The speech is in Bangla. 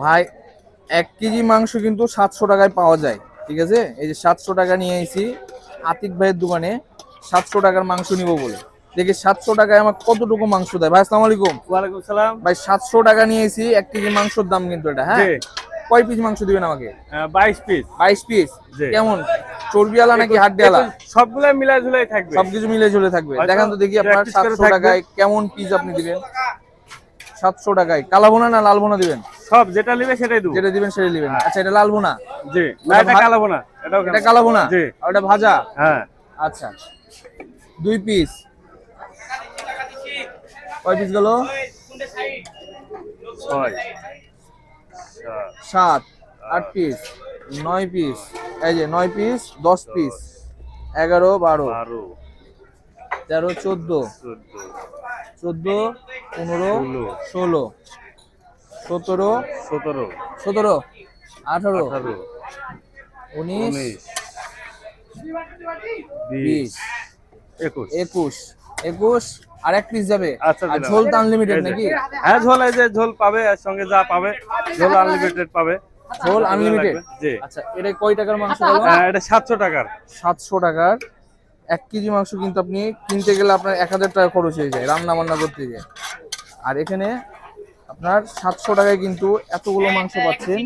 ভাই এক কেজি মাংস কিন্তু সাতশো টাকায় পাওয়া যায় ঠিক আছে? এই যে সাতশো টাকা নিয়ে এসেছি আতিক ভাইয়ের দোকানে সাতশো টাকার মাংস নিব বলে। দেখি সাতশো টাকায় আমার কতটুকু মাংস দেয়? ভাই আসসালামু আলাইকুম। ওয়ালাইকুম সালাম। ভাই সাতশো টাকা নিয়ে এসেছি এক কেজি মাংসের দাম কিন্তু এটা হ্যাঁ? কয় পিস মাংস দিবেন আমাকে? বাইশ পিস বাইশ পিস। কেমন? চর্বিওয়ালা নাকি হাড্ডিওয়ালা? সবগুলো মিলাই ঝুলাই থাকবে। সবকিছু মিলে ঝুলে থাকবে। হয়তো দেখান তো দেখি আপনার সাতশো টাকায় কেমন পিস আপনি দিবেন? সাতশো টাকায়। কালাবোনা না লালবোনা দিবেন? সব যেটা নেবে সেটাই দেবো। যেটা দিবেন সেটা দিবেন আচ্ছা এটা লালবোনা জি। না এটা ভা- কালাবো না এটাও এটা কালাবোনা জি। আর ওটা ভাজা? হ্যাঁ। আচ্ছা। দুই পিস কয় পিস গেল? ছয়। সাত, আট পিস নয় পিস এই যে নয় পিস দশ পিস এগারো বারো। তেরো চোদ্দ। চোদ্দ। পনেরো ষোলো। সতেরো সতেরো। সতেরো আঠারো উনিশ বিশ। একুশ। একুশ। একুশ আর এক পিস যাবে। আচ্ছা আর ঝোল তো আনলিমিটেড নাকি? হ্যাঁ ঝোল এই যে ঝোল পাবে এর সঙ্গে যা পাবে ঝোল আনলিমিটেড পাবে। ঝোল আনলিমিটেড জি। আচ্ছা এটা কয় টাকার মাংস হলো হ্যাঁ, এটা সাতশো টাকার। সাতশো টাকার। এক কেজি মাংস কিন্তু আপনি কিনতে গেলে আপনার এক হাজার টাকা খরচ হয়ে যায় রান্না বান্না করতে গিয়ে। আর এখানে আপনার সাতশো টাকায় কিন্তু এতগুলো মাংস পাচ্ছেন